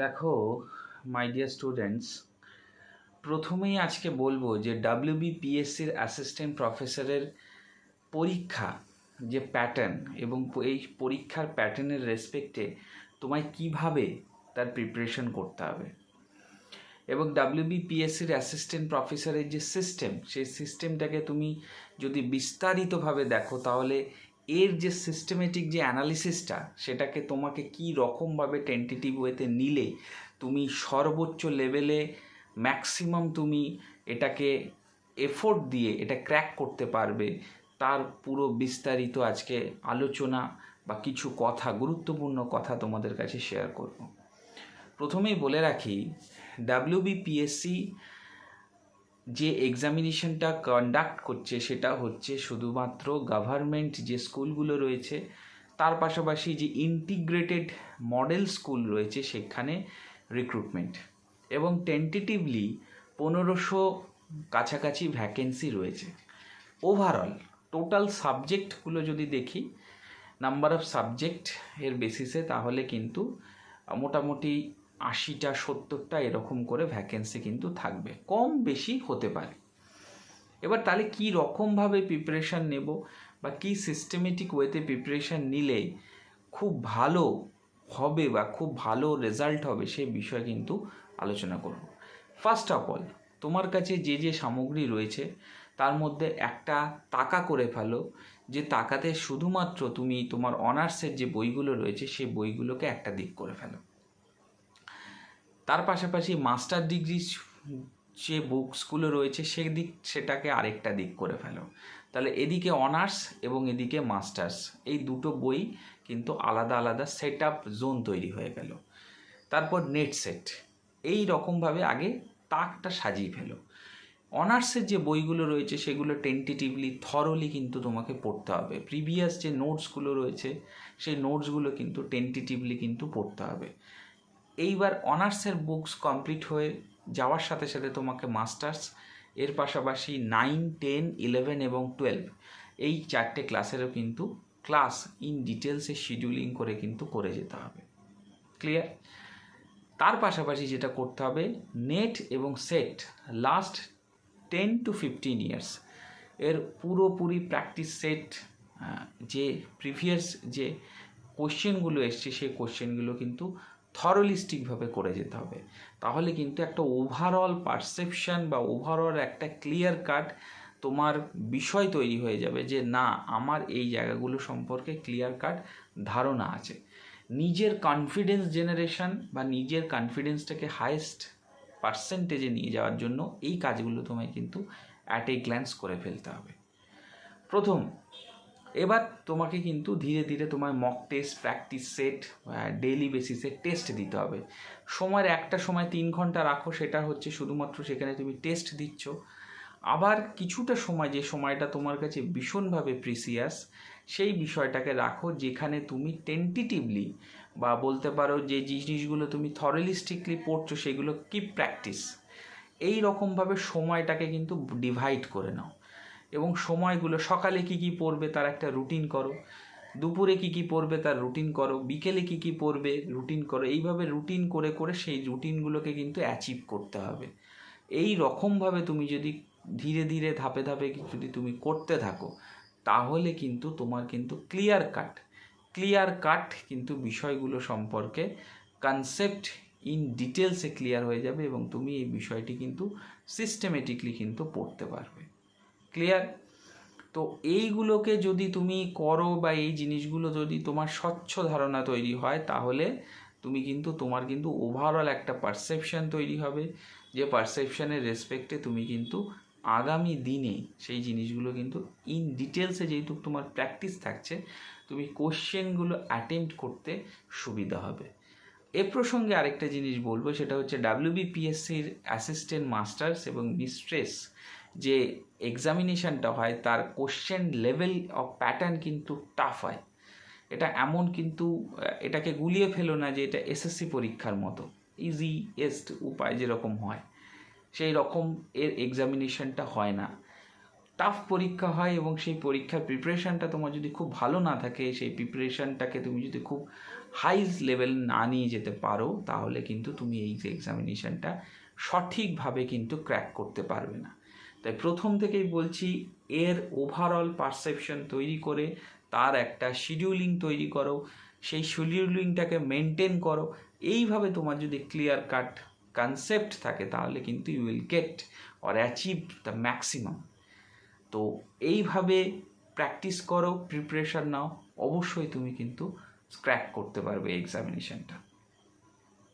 দেখো my dear students প্রথমেই আজকে বলব যে ডাব্লিউবিপিএসসির অ্যাসিস্ট্যান্ট প্রফেসরের পরীক্ষা, যে প্যাটার্ন এবং এই পরীক্ষার প্যাটার্নের রেসপেক্টে তোমায় কীভাবে তার প্রিপারেশন করতে হবে। এবং ডাব্লিউবিপিএসসির অ্যাসিস্ট্যান্ট প্রফেসরের যে সিস্টেম সেই সিস্টেমটাকে তুমি যদি বিস্তারিতভাবে দেখো, তাহলে এর যে সিস্টেমেটিক যে অ্যানালিসিসটা সেটাকে তোমাকে কি রকমভাবে টেন্টেটিভ ওয়েতে নিলে তুমি সর্বোচ্চ লেভেলে ম্যাক্সিমাম তুমি এটাকে এফোর্ট দিয়ে এটা ক্র্যাক করতে পারবে, তার পুরো বিস্তারিত আজকে আলোচনা বা কিছু কথা, গুরুত্বপূর্ণ কথা তোমাদের কাছে শেয়ার করব। প্রথমেই বলে রাখি ডাব্লিউবিপিএসসি যে এক্সামিনেশনটা কন্ডাক্ট করছে সেটা হচ্ছে শুধুমাত্র গভর্নমেন্ট যে স্কুলগুলো রয়েছে, তার পাশাপাশি যে ইন্টিগ্রেটেড মডেল স্কুল রয়েছে সেখানে রিক্রুটমেন্ট এবং টেন্টেটিভলি পনেরোশো কাছাকাছি ভ্যাকেন্সি রয়েছে। ওভারঅল টোটাল সাবজেক্টগুলো যদি দেখি নাম্বার অফ সাবজেক্ট এর বেসিসে তাহলে কিন্তু মোটামুটি আশিটা, সত্তরটা এরকম করে ভ্যাকেন্সি কিন্তু থাকবে। কম বেশি হতে পারে। এবার তাহলে কী রকমভাবে প্রিপারেশান নেব বা কী সিস্টেমেটিক ওয়েতে প্রিপারেশান নিলে খুব ভালো হবে বা খুব ভালো রেজাল্ট হবে সেই বিষয়ে কিন্তু আলোচনা করব। ফার্স্ট অফ অল তোমার কাছে যে যে সামগ্রী রয়েছে, তার মধ্যে একটা তাকা করে ফেলো, যে তাকাতে শুধুমাত্র তুমি তোমার অনার্সের যে বইগুলো রয়েছে সেই বইগুলোকে একটা দিক করে ফেলো। তার পাশাপাশি মাস্টার ডিগ্রি যে বুকসগুলো রয়েছে, সেদিক, সেটাকে আরেকটা দিক করে ফেলো। তাহলে এদিকে অনার্স এবং এদিকে মাস্টার্স, এই দুটো বই কিন্তু আলাদা আলাদা সেট আপ জোন তৈরি হয়ে গেল। তারপর নেট সেট, এই রকমভাবে আগে তাকটা সাজিয়ে ফেলো। অনার্সের যে বইগুলো রয়েছে, সেগুলো টেন্টেটিভলি থরলি কিন্তু তোমাকে পড়তে হবে। প্রিভিয়াস যে নোটসগুলো রয়েছে, সেই নোটসগুলো কিন্তু টেন্টেটিভলি কিন্তু পড়তে হবে। এইবার অনার্সের বুকস কমপ্লিট হয়ে যাওয়ার সাথে সাথে তোমাকে মাস্টার্স, এর পাশাপাশি নাইন, টেন, ইলেভেন এবং টুয়েলভ। এই চারটে ক্লাসেরও কিন্তু ক্লাস ইন ডিটেলসে শিডিউলিং করে কিন্তু করে যেতে হবে। ক্লিয়ার? তার পাশাপাশি যেটা করতে হবে, নেট এবং SET last ten to fifteen years এর পুরোপুরি প্র্যাকটিস সেট যে প্রিভিয়াস যে কোশ্চেনগুলো এসছে, সেই কোশ্চেনগুলো কিন্তু থরলিস্টিকভাবে করে যেতে হবে। তাহলে কিন্তু একটা ওভারঅল পারসেপশন বা ওভারঅল একটা ক্লিয়ার কাট তোমার বিষয় তৈরি হয়ে যাবে যে, না, আমার এই জায়গাগুলো সম্পর্কে ক্লিয়ার কাট ধারণা আছে। নিজের কনফিডেন্স জেনারেশন বা নিজের কনফিডেন্সটাকে হায়েস্ট পার্সেন্টেজে নিয়ে যাওয়ার জন্য এই কাজগুলো তোমায় কিন্তু অ্যাট এ গ্ল্যান্স করে ফেলতে হবে। প্রথম এবার তোমাকে কিন্তু ধীরে ধীরে তোমার mock test practice set daily বেসিসে টেস্ট দিতে হবে। সময়ের একটা সময় তিন ঘণ্টা রাখো, সেটা হচ্ছে শুধুমাত্র সেখানে তুমি টেস্ট দিচ্ছ। আবার কিছুটা সময়, যে সময়টা তোমার কাছে ভীষণভাবে প্রিসিয়াস সেই বিষয়টাকে রাখো যেখানে তুমি টেন্টেটিভলি বা বলতে পারো যে জিনিসগুলো তুমি থরেলিস্টিকলি পড়ছো, সেগুলো কি প্র্যাকটিস এই রকমভাবে সময়টাকে কিন্তু ডিভাইড করে নাও। এবং সময়গুলো, সকালে কি কি পড়বে তার একটা রুটিন করো, দুপুরে কি কি পড়বে তার রুটিন করো, বিকেলে কি কি পড়বে রুটিন করো, এইভাবে রুটিন করে করে সেই রুটিনগুলোকে কিন্তু অ্যাচিভ করতে হবে। এই রকমভাবে তুমি যদি ধীরে ধীরে, ধাপে ধাপে যদি তুমি করতে থাকো, তাহলে কিন্তু তোমার কিন্তু ক্লিয়ার কাট ক্লিয়ার কাট কিন্তু বিষয়গুলো সম্পর্কে কনসেপ্ট ইন ডিটেলসে ক্লিয়ার হয়ে যাবে এবং তুমি এই বিষয়টি কিন্তু সিস্টেমেটিকলি কিন্তু পড়তে পারবে। ক্লিয়ার তো এইগুলোকে যদি তুমি করো বা এই জিনিসগুলো যদি তোমার স্বচ্ছ ধারণা তৈরি হয়, তাহলে তুমি কিন্তু, তোমার কিন্তু ওভারঅল একটা পারসেপশন তৈরি হবে, যে পারসেপশনের রেসপেক্টে তুমি কিন্তু আগামী দিনে সেই জিনিসগুলো কিন্তু ইন ডিটেলসে যেহেতু তোমার প্র্যাকটিস থাকছে, তুমি কোশ্চেনগুলো অ্যাটেম্প্ট করতে সুবিধা হবে। এ প্রসঙ্গে আরেকটা জিনিস বলব, সেটা হচ্ছে ডাব্লিউবিপিএসসির অ্যাসিস্ট্যান্ট মাস্টার্স এবং মিস্ট্রেস যে এক্সামিনেশানটা হয়, তার কোশ্চেন লেভেল অফ প্যাটার্ন কিন্তু টাফ হয়। এটা এমন কিন্তু, এটাকে গুলিয়ে ফেলো না যে এটা এসএসসি পরীক্ষার মতো। ইজিয়েস্ট উপায় যেরকম হয়, সেই রকম এর এক্সামিনেশনটা হয় না। টাফ পরীক্ষা হয় এবং সেই পরীক্ষার প্রিপারেশানটা তোমার যদি খুব ভালো না থাকে, সেই প্রিপারেশানটাকে তুমি যদি খুব হাই লেভেল না নিয়ে যেতে পারো, তাহলে কিন্তু তুমি এই যে এক্সামিনেশনটা সঠিকভাবে কিন্তু ক্র্যাক করতে পারবে না। তাই প্রথম থেকেই বলছি, এর ওভারঅল পারসেপশন তৈরি করে, তার একটা শিডিউলিং তৈরি করো, সেই শিডিউলিংটাকে মেনটেন করো। এইভাবে তোমার যদি ক্লিয়ার কাট কনসেপ্ট থাকে, তাহলে কিন্তু you will get or achieve the maximum তো এইভাবে প্র্যাকটিস করো প্রিপারেশান নাও, অবশ্যই তুমি কিন্তু ক্র্যাক করতে পারবে এক্সামিনেশনটা